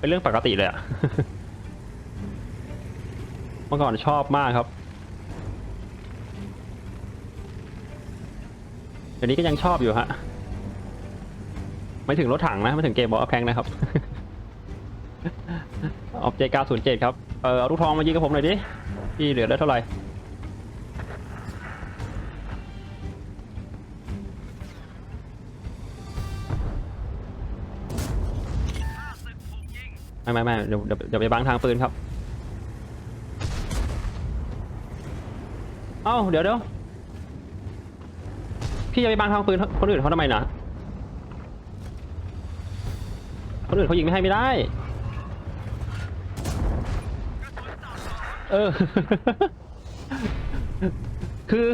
เป็นเรื่องปกติเลยอะ เมื่อก่อนชอบมากครับเดี๋ยวนี้ก็ยังชอบอยู่ฮะ ไม่ถึงรถถังนะ ไม่ถึงเกมบอลแพงนะครับ ออบเจกาศูนย์เจ็ดครับ เออเอาลูกทองมายิงกับผมหน่อยดิ พี่เหลือได้เท่าไหร่ ไม่ไม่ไม่เดี๋ยวเดี๋ยวเดี๋ยวไปบังทางปืนครับ เอ้าเดี๋ยวเดี๋ยวพี่จะไปบังทางปืนคนอื่นเขาทำไมนะคนอื่นเขายิงไม่ให้ไม่ได้ เออ คือ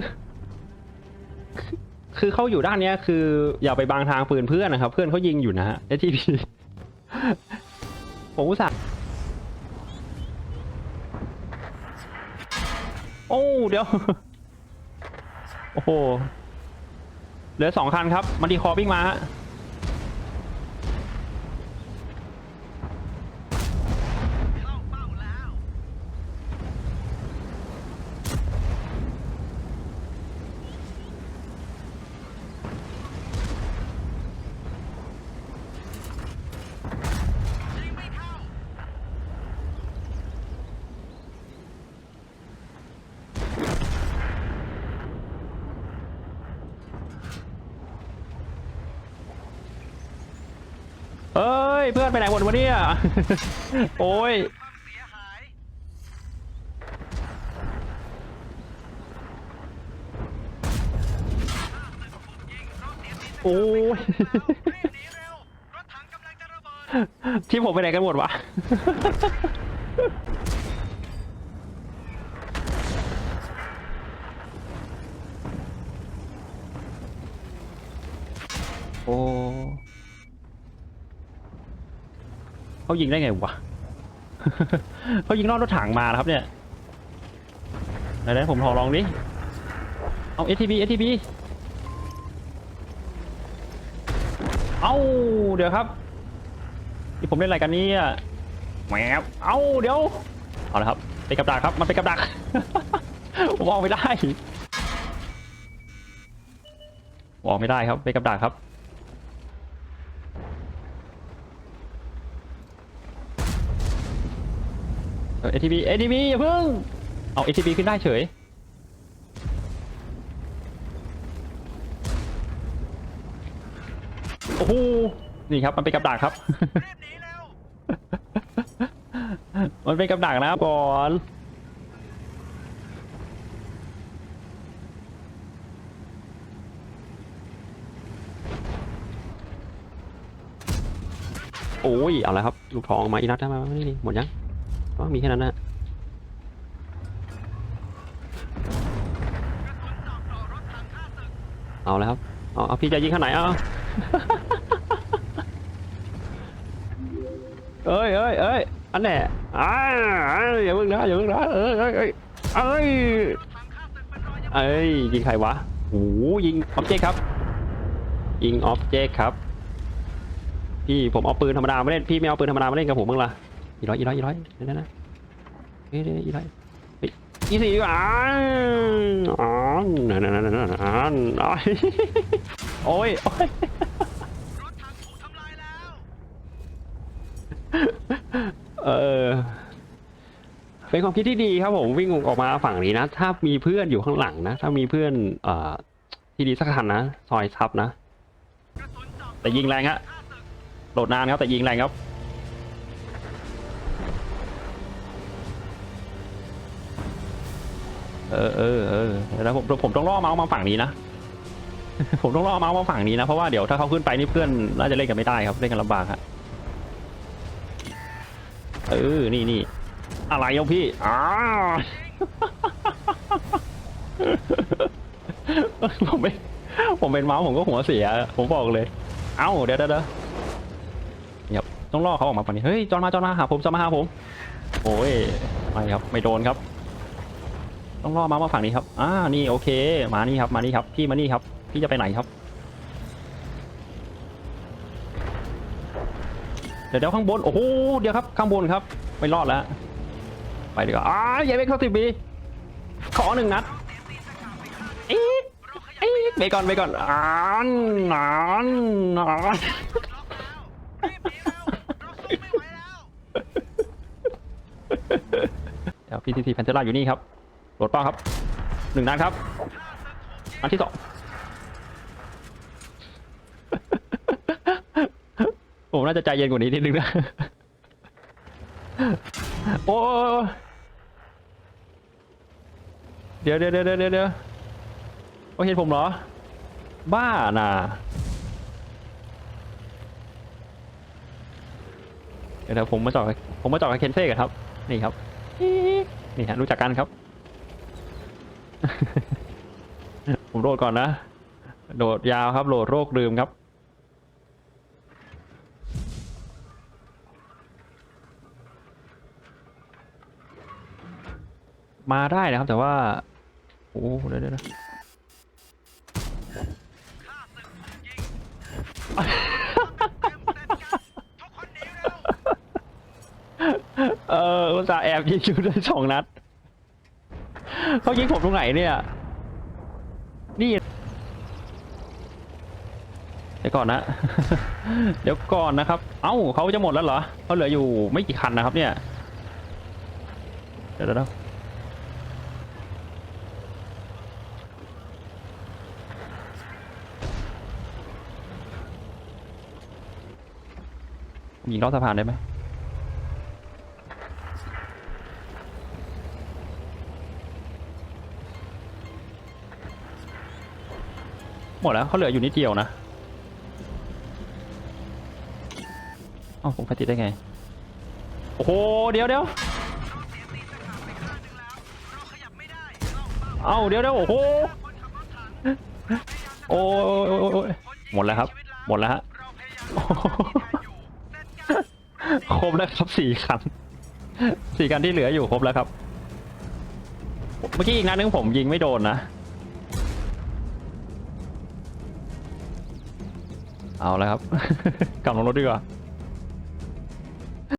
คือเขาอยู่ด้านเนี้ย คืออย่าไปบังทางปืนเพื่อนนะครับ เพื่อนเขายิงอยู่นะฮะ STP ผมอุตส่าห์โอ้เดี๋ยว โอ้โห เหลือสองคันครับ มันดีคอวิ่งมาฮะ เอ้ย เพื่อนไปไหนหมดวะเนี่ย โอ้ยโอ้ยที่ผมไปไหนกันหมดวะโอ้ เขายิงได้ไงวะ เขายิงนอกรถถังมานะครับเนี่ยไหนๆผมขอลองดิ เอา STB STB เอาเดี๋ยวครับที่ผมเล่นอะไรกันนี่ยแหมเอาเดี๋ยว เอาละครับเป็นกับดักครับ มันเป็นกับดัก ผมออกไม่ได้มออกไม่ได้ครับเป็นกับดักครับ เออ ATV ATV อย่าเพิ่ง เอา ATV ขึ้นได้เฉย โอ้โห นี่ครับ มันเป็นกับดักครับ มันเป็นกับดักนะก่อนโอ้ย เอาละครับ ลูกทองมาอีนัดได้ไหมไม่ด้หมดยัง ก็มีแค่นั้นนะเอาแล้วครับเอาเอาพี่จะยิงข้างไหนเอาเอ้ยเอ้ยเอ้ยอันแน่อ้าอย่าเพิ่งนะอย่าเพิ่งนะเอ้ยเอ้ยเอ้ยเอ้ยเอ้ยยิงใครวะโอ้โหยิงออบเจกต์ครับ ยิงออบเจกต์ครับ พี่ผมเอาปืนธรรมดามาเล่นพี่ไม่เอาปืนธรรมดามาเล่นกับผมบ้างล่ะ อีร้อยอีร้อยอีร้อยนั่นนะเฮ้ยอีร้อยยอีสี่อะอ๋อนั่นนั่นนั่นนั่นอ๋อโอ้ยโอ้ยเออเป็นความคิดที่ดีครับผมวิ่งออกมาฝั่งนี้นะ ถ้ามีเพื่อนอยู่ข้างหลังนะ ถ้ามีเพื่อนเอ่อที่ดีสักคันนะซอยซับนะ แต่ยิงแรงฮะโหลดนานครับแต่ยิงแรงครับ เออเออเออแล้วผมผมต้องล่อเมาส์มาฝั่งนี้นะ ผมต้องล่อเมาส์มาฝั่งนี้นะ เพราะว่าเดี๋ยวถ้าเขาขึ้นไปนี่เพื่อนน่าจะเล่นกันไม่ได้ครับ เล่นกันลำบากฮะเออ นี่นี่อะไรยงพี่อ้าผมไม่ผมเป็นเมาส์ผมก็หัวเสีย ผมบอกเลย เอ้าเดี๋ยวเดี๋ยวเดี๋ยวเดี๋ยวต้องล่อเขาออกมาฝั่งนี้ เฮ้ย จอนมาจอนมาหาผมจอนมาหาผม โอ้ย ไม่ครับ ไม่โดนครับ ต้องล่อมามาฝั่งนี้ครับ อ่า นี่โอเค มานี่ครับ มานี่ครับ พี่มานี่ครับ พี่จะไปไหนครับ เดี๋ยวเดี๋ยวข้างบน โอ้โห เดี๋ยวครับ ข้างบนครับ ไม่รอดแล้ว ไปดีกว่าอ้ายอย่าไปเข้าสิบบี ขอหนึ่งนัดอีกอีกไปก่อนไปก่อนอ่านอ่านอ่านเดี๋ยว PCC แพนเทล่าอยู่นี่ครับ โหลดเป้าครับหนึ่งนัดครับ อันที่สองผมน่าจะใจเย็นกว่านี้นิดนึงนะโอ้เดี๋ยวเดี๋ยวเดี๋ยวเดี๋ยวเดี๋ยวโอเห็นผมเหรอ บ้าน่ะเดี๋ยวเดี๋ยวผมมาจอดผมมาจอดกับเคนเซ่กันครับ นี่ครับ นี่ฮะรู้จักกันครับ ผมโดดก่อนนะ โดดยาวครับโหลดโรคลืมครับ มาได้นะครับแต่ว่า โอ้เดี๋ยวเดี๋ยวเดี๋ยวเอออุตส่าห์แอบยิงอยู่ได้สองนัด เขายิงผมตรงไหนเนี่ย นี่เดี๋ยวก่อนนะ เดี๋ยวก่อนนะครับ เอ้าเขาจะหมดแล้วเหรอเขาเหลืออยู่ไม่กี่คันนะครับ เนี่ย เดี๋ยวเดี๋ยวยิงรอบสะพานได้ไหม หมดแล้วเขาเหลืออยู่นิดเดียวนะเอ้าผมไปติดได้ไง โอ้โห เดี๋ยวเดี๋ยวเอ้าเดี๋ยวเดี๋ยวโอ้โห โอ้ยโอ้ยโอ้ยโอ้ยหมดแล้วครับ หมดแล้วฮะโอ้โหครบแล้วครับสี่คันสี่คันที่เหลืออยู่ครบแล้วครับ เมื่อกี้อีกนัดนึงผมยิงไม่โดนนะ เอาแล้วครับ กลับลงรถดีกว่า